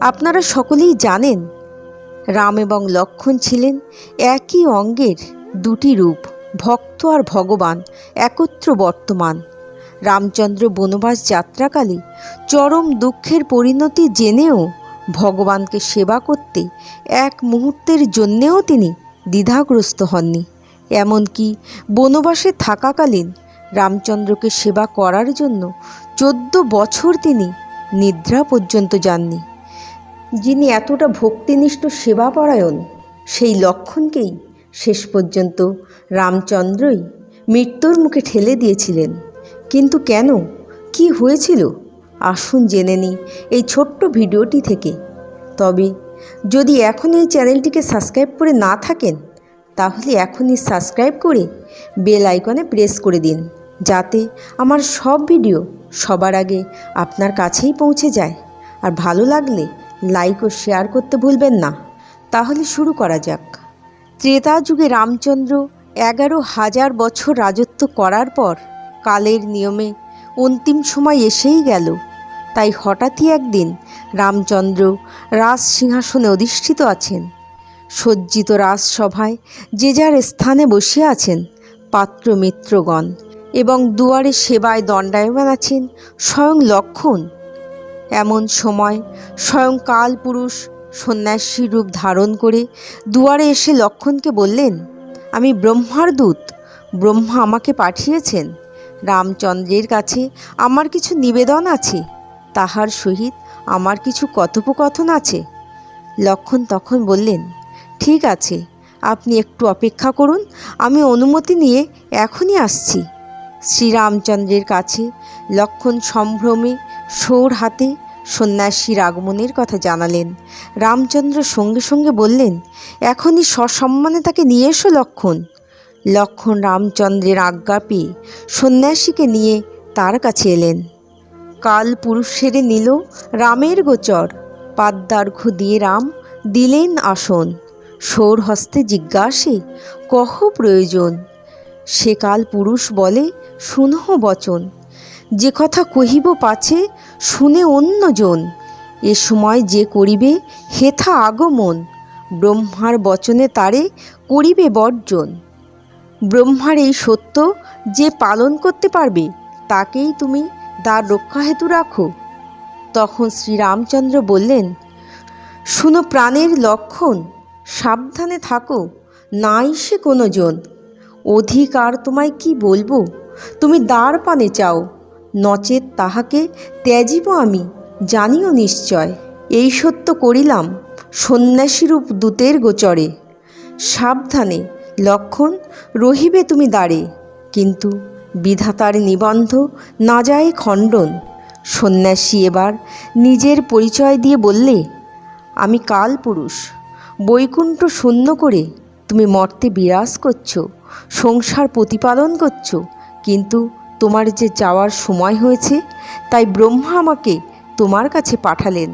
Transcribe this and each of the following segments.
আপনারা সকলেই জানেন, রাম এবং লক্ষ্মণ ছিলেন একই অঙ্গের দুটি রূপ, ভক্ত আর ভগবান, একত্র বর্তমান। রামচন্দ্র বনবাস যাত্রাকালে চরম দুঃখের পরিণতি জেনেও ভগবানকে সেবা করতে এক মুহূর্তের জন্যেও তিনি দ্বিধাগ্রস্ত হননি। এমনকি বনবাসে থাকাকালীন রামচন্দ্রকে সেবা করার জন্য চোদ্দ বছর তিনি নিদ্রা পর্যন্ত যাননি। যিনি এতটা ভক্তিনিষ্ঠ সেবাপরায়ণ, সেই লক্ষণকেই শেষ পর্যন্ত রামচন্দ্রই মৃত্যুর মুখে ঠেলে দিয়েছিলেন। কিন্তু কেন? কি হয়েছিল? আসুন জেনে নিই এই ছোট্ট ভিডিওটি থেকে। তবে যদি এখন এই চ্যানেলটিকে সাবস্ক্রাইব করে না থাকেন, তাহলে এখনই সাবস্ক্রাইব করে বেল আইকনে প্রেস করে দিন, যাতে আমার সব ভিডিও সবার আগে আপনার কাছেই পৌঁছে যায়। আর ভালো লাগলে লাইক ও শেয়ার করতে ভুলবেন না। তাহলে শুরু করা যাক। ত্রেতা যুগে রামচন্দ্র এগারো হাজার বছর রাজত্ব করার পর কালের নিয়মে অন্তিম সময় এসেই গেল। তাই হঠাৎই একদিন রামচন্দ্র রাজ সিংহাসনে অধিষ্ঠিত আছেন। সজ্জিত রাজসভায় যে যার স্থানে বসে আছেন পাত্র মিত্রগণ এবং দুয়ারে সেবায় দণ্ডায়মান আছেন স্বয়ং লক্ষণ এমন সময় স্বয়ং কালপুরুষ সন্ন্যাসী রূপ ধারণ করে দুয়ারে এসে লক্ষণকে বললেন, আমি ব্রহ্মার দূত। ব্রহ্মা আমাকে পাঠিয়েছেন। রামচন্দ্রের কাছে আমার কিছু নিবেদন আছে। তাহার সহিত আমার কিছু কথোপকথন আছে। লক্ষণ তখন বললেন, ঠিক আছে, আপনি একটু অপেক্ষা করুন, আমি অনুমতি নিয়ে এখনই আসছি। শ্রীরামচন্দ্রের কাছে লক্ষণ সম্ভ্রমে সৌর হাতে সন্ন্যাসীর আগমনের কথা জানালেন। রামচন্দ্র সঙ্গে সঙ্গে বললেন, এখনই সসম্মানে তাকে নিয়ে এসো লক্ষণ। লক্ষণ রামচন্দ্রের আজ্ঞা পেয়ে সন্ন্যাসীকে নিয়ে তার কাছে এলেন। কাল পুরুষ সেরে নিল রামের গোচর। পাদ্যার্ঘ দিয়ে রাম দিলেন আসন। সৌর হস্তে জিজ্ঞাসে, কহ প্রয়োজন? সে কাল পুরুষ বলে, শুনহ বচন। যে কথা কহিব পাছে, শুনে অন্যজন। এ সময় যে করিবে, হেথা আগমন। ব্রহ্মার বচনে তারে করিবে বর্জন। ব্রহ্মার এই সত্য যে পালন করতে পারবে, তাকেই তুমি দ্বার রক্ষা হেতু রাখো। তখন শ্রীরামচন্দ্র বললেন, শুনো প্রাণের লক্ষণ, সাবধানে থাকো, নাই সে কোনো জন অধিকার তোমায় কি বলব? তুমি দ্বার পানে চাও নচেত তাহাকে ত্যাজিব আমি, জানিও নিশ্চয়, এই সত্য করিলাম, সন্ন্যাসীরূপ দূতের গোচরে। সাবধানে, লক্ষণ, রহিবে তুমি দাঁড়ে কিন্তু বিধাতার নিবন্ধ না যায় খণ্ডন। সন্ন্যাসী এবার নিজের পরিচয় দিয়ে বললে, আমি কাল পুরুষ, বৈকুণ্ঠ শূন্য করে তুমি মর্তে বিরাজ করছ, সংসার প্রতিপালন করছ, কিন্তু তোমার যে যাওয়ার সময় হয়েছে, তাই ব্রহ্মা আমাকে তোমার কাছে পাঠালেন।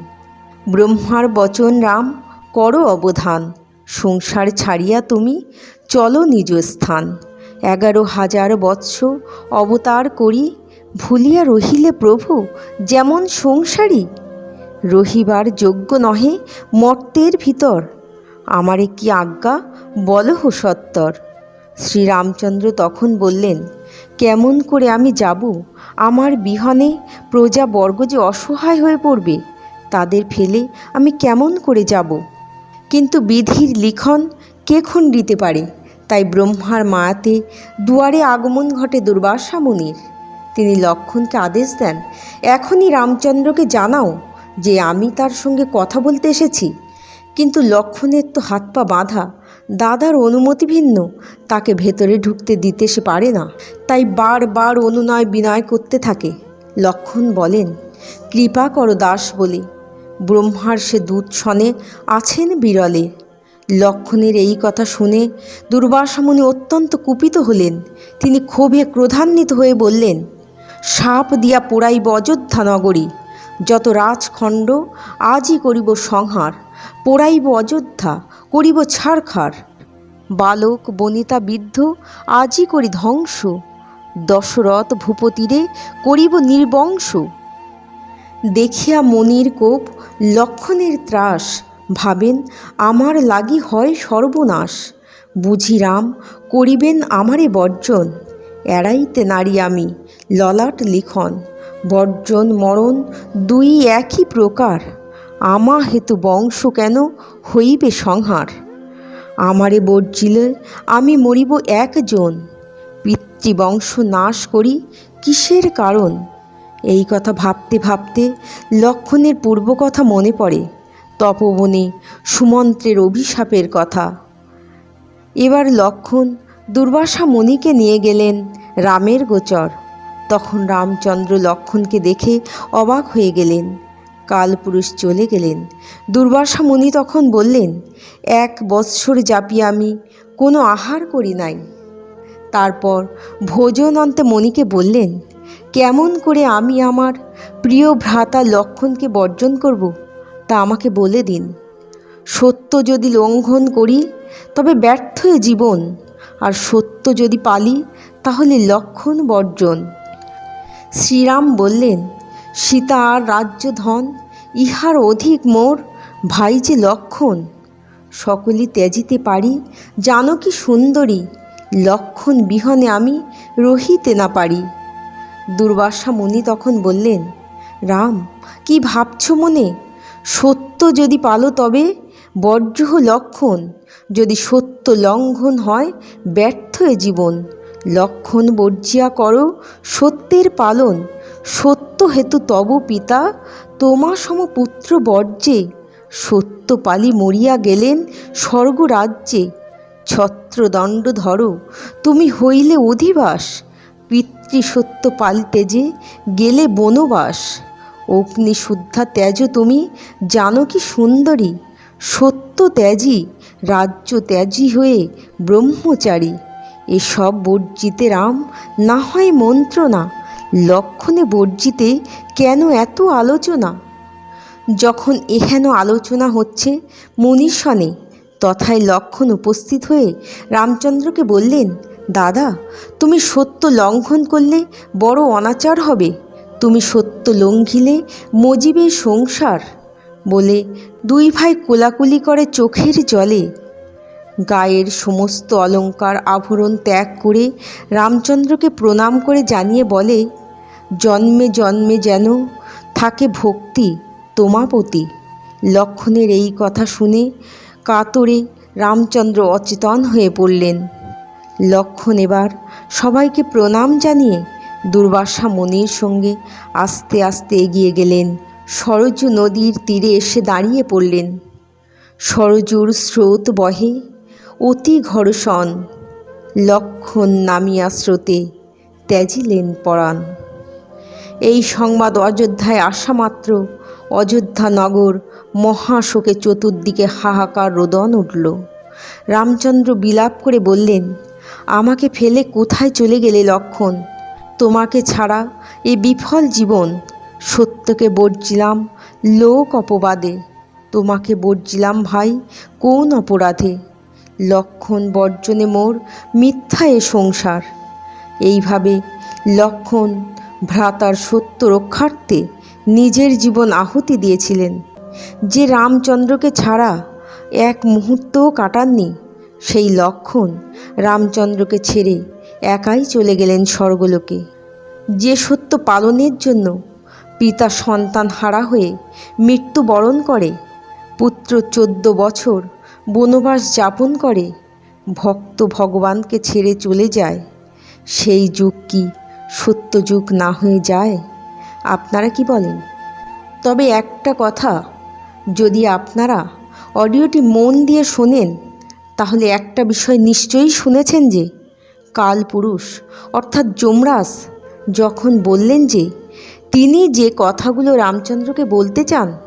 ব্রহ্মার বচন রাম, করো অবধান, সংসার ছাড়িয়া তুমি চলো নিজ স্থান। এগারো হাজার বৎস অবতার করি, ভুলিয়া রহিলে প্রভু যেমন সংসারী। রহিবার যোগ্য নহে মর্তের ভিতর, আমারে কি আজ্ঞা বলহ সত্তর? শ্রীরামচন্দ্র তখন বললেন কেমন করে আমি যাব? আমার বিহনে প্রজাবর্গ যে অসহায় হয়ে পড়বে, তাদের ফেলে আমি কেমন করে যাব? কিন্তু বিধির লিখন কে খণ্ডিতে পারে? তাই ব্রহ্মার মায়াতে দুয়ারে আগমন ঘটে দুর্বাসা মুনির। তিনি লক্ষণকে আদেশ দেন, এখনই রামচন্দ্রকে জানাও যে আমি তার সঙ্গে কথা বলতে এসেছি। কিন্তু লক্ষণের তো হাত পা বাঁধা দাদার অনুমতি ভিন্ন। তাকে ভেতরে ঢুকতে দিতে সে পারে না। তাই বারবার অনুনয় বিনয় করতে থাকে। লক্ষণ বলেন, কৃপা করো দাস বলে। ব্রহ্মার সে দূত শনে আছেন বিরলে। লক্ষণের এই কথা শুনে দুর্বাসামুনি অত্যন্ত কুপিত হলেন। তিনি ক্ষোভে ক্রোধান্বিত হয়ে বললেন, সাপ দিয়া পোড়াইব অযোধ্যা নগরী। যত রাজখণ্ড, আজই করিব সংহার। পোড়াইব অযোধ্যা, করিব ছাড়খাড়। বালক, বনিতা, বিদ্ধ, আজই করি ধ্বংস। দশরথ ভূপতিরে করিব নির্বংশ। দেখিয়া মনির কোপ লক্ষণের ত্রাস, ভাবেন, আমার লাগি হয় সর্বনাশ। বুঝি রাম করিবেন আমারে বর্জন। এড়াইতে নারী আমি, ললাট লিখন। বর্জন, মরণ দুই একই প্রকার। আমা হেতু বংশ কেন হইবে সংহার? আমারে বর্জিলে আমি মরিব একজন। পিতৃবংশ নাশ করি কিসের কারণ? এই কথা ভাবতে ভাবতে লক্ষণের পূর্ব কথা মনে পড়ে, তপবনে সুমন্ত্রের অভিশাপের কথা। এবার লক্ষণ দুর্বাসা মুনিকে নিয়ে গেলেন রামের গোচর। তখন রামচন্দ্র লক্ষণকে দেখে অবাক হয়ে গেলেন। কালপুরুষ চলে গেলেন। দুর্বাসা মুনি তখন বললেন, এক বৎসর যাপি আমি, কোনো আহার করি নাই। তারপর ভোজন অন্তে মণিকে বললেন, কেমন করে আমি আমার প্রিয় ভ্রাতা লক্ষণকে বর্জন করব, তা আমাকে বলে দিন। সত্য যদি লঙ্ঘন করি, তবে ব্যর্থ জীবন। আর সত্য যদি পালি, তাহলে লক্ষণ বর্জন। শ্রীরাম বললেন সীতা আর রাজ্য ধন ইহার অধিক মোর ভাই যে লক্ষণ? সকলই ত্যাজিতে পারি, জানো কি সুন্দরী? লক্ষণ বিহনে আমি রহিতে না পারি। দুর্বাসা মুনি তখন বললেন, রাম, কি ভাবছ মনে? সত্য যদি পালো তবে বর্জ্য লক্ষণ। যদি সত্য লঙ্ঘন হয়, ব্যর্থ জীবন। লক্ষণ বর্জিয়া করো সত্যের পালন। সত্য হেতু তব পিতা তোমা সম পুত্র বর্জে সত্য পালি মরিয়া গেলেন স্বর্গরাজ্যে। ছত্রদণ্ড ধরো, তুমি হইলে অধিবাস। পিতৃসত্য পালিতে যে গেলে বনবাস। অগ্নি শুদ্ধা ত্যাজ তুমি, জানো কি সুন্দরী। সত্য ত্যাজি, রাজ্য ত্যাজি হয়ে ব্রহ্মচারী। এসব বর্জিতে রাম না হয় মন্ত্রণা। লক্ষণে বর্জিতে কেন এত আলোচনা? যখন এহেন আলোচনা হচ্ছে, মনীষণে তথায় লক্ষণ উপস্থিত হয়ে রামচন্দ্রকে বললেন, দাদা, তুমি সত্য লঙ্ঘন করলে বড় অনাচার হবে। তুমি সত্য লঙ্ঘিলে মজিবে সংসার। বলে দুই ভাই কোলাকুলি করে চোখের জলে। গায়ের সমস্ত অলঙ্কার আভরণ ত্যাগ করে রামচন্দ্রকে প্রণাম করে জানিয়ে বলে জন্মে জন্মে যেন থাকে ভক্তি তোমাপতি লক্ষণের এই কথা শুনে কাতরে রামচন্দ্র অচেতন হয়ে পড়লেন। লক্ষণ এবার সবাইকে প্রণাম জানিয়ে দুর্বাসা মনির সঙ্গে আস্তে আস্তে এগিয়ে গেলেন। সরজু নদীর তীরে এসে দাঁড়িয়ে পড়লেন। সরজুর স্রোত বহে অতি ঘর্ষণ। লক্ষণ নামিয়া স্রোতে ত্যাজিলেন পরাণ। এই সংবাদ অযোধ্যায় আসা মাত্র। অযোধ্যা নগর মহাশোকে চতুর্দিকে হাহাকার রোদন উঠল। রামচন্দ্র বিলাপ করে বললেন, আমাকে ফেলে কোথায় চলে গেলে লক্ষণ? তোমাকে ছাড়া এ বিফল জীবন। সত্যকে বর্জিলাম লোক অপবাদে। তোমাকে বর্জিলাম ভাই কোন অপরাধে? লক্ষণ বর্জনে মোর মিথ্যা এ সংসার। এইভাবে লক্ষণ ভ্রাতার সত্য রক্ষার্থে নিজের জীবন আহুতি দিয়েছিলেন। যে রামচন্দ্রকে ছাড়া এক মুহূর্তও কাটাননি, সেই লক্ষণ রামচন্দ্রকে ছেড়ে একাই চলে গেলেন স্বর্গলোকে। যে সত্য পালনের জন্য পিতা সন্তান হারা হয়ে মৃত্যুবরণ করে, পুত্র চোদ্দ বছর বনবাস যাপন করে, ভক্ত ভগবানকে ছেড়ে চলে যায়, সেই যুগ কি সত্য যুগ না হয়ে যায়? আপনারা কি বলেন? তবে একটা কথা, যদি আপনারা অডিওটি মন দিয়ে শোনেন, তাহলে একটা বিষয় নিশ্চয়ই শুনেছেন যে, কালপুরুষ, অর্থাৎ যমরাজ, যখন বললেন যে, তিনি যে কথাগুলো রামচন্দ্রকে বলতে চান,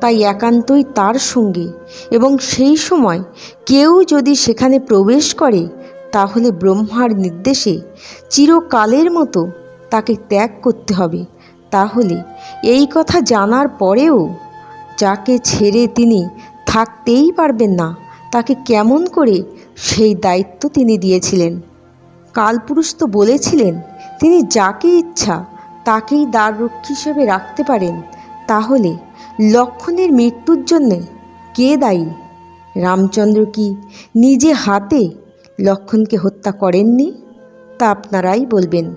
তাই একান্তই তার সঙ্গে এবং সেই সময় কেউ যদি সেখানে প্রবেশ করে তাহলে ব্রহ্মার নির্দেশে চিরকালের মতো তাকে ত্যাগ করতে হবে। তাহলে এই কথা জানার পরেও যাকে ছেড়ে তিনি থাকতেই পারবেন না, তাকে কেমন করে সেই দায়িত্ব তিনি দিয়েছিলেন? কালপুরুষ তো বলেছিলেন, তিনি যাকে ইচ্ছা তাকেই দ্বাররক্ষী হিসেবে রাখতে পারেন। তাহলে লক্ষণের মৃত্যুর জন্যে কে দায়ী? রামচন্দ্র কি নিজে হাতে লক্ষণকে হত্যা করেননি তা আপনারাই বলবেন।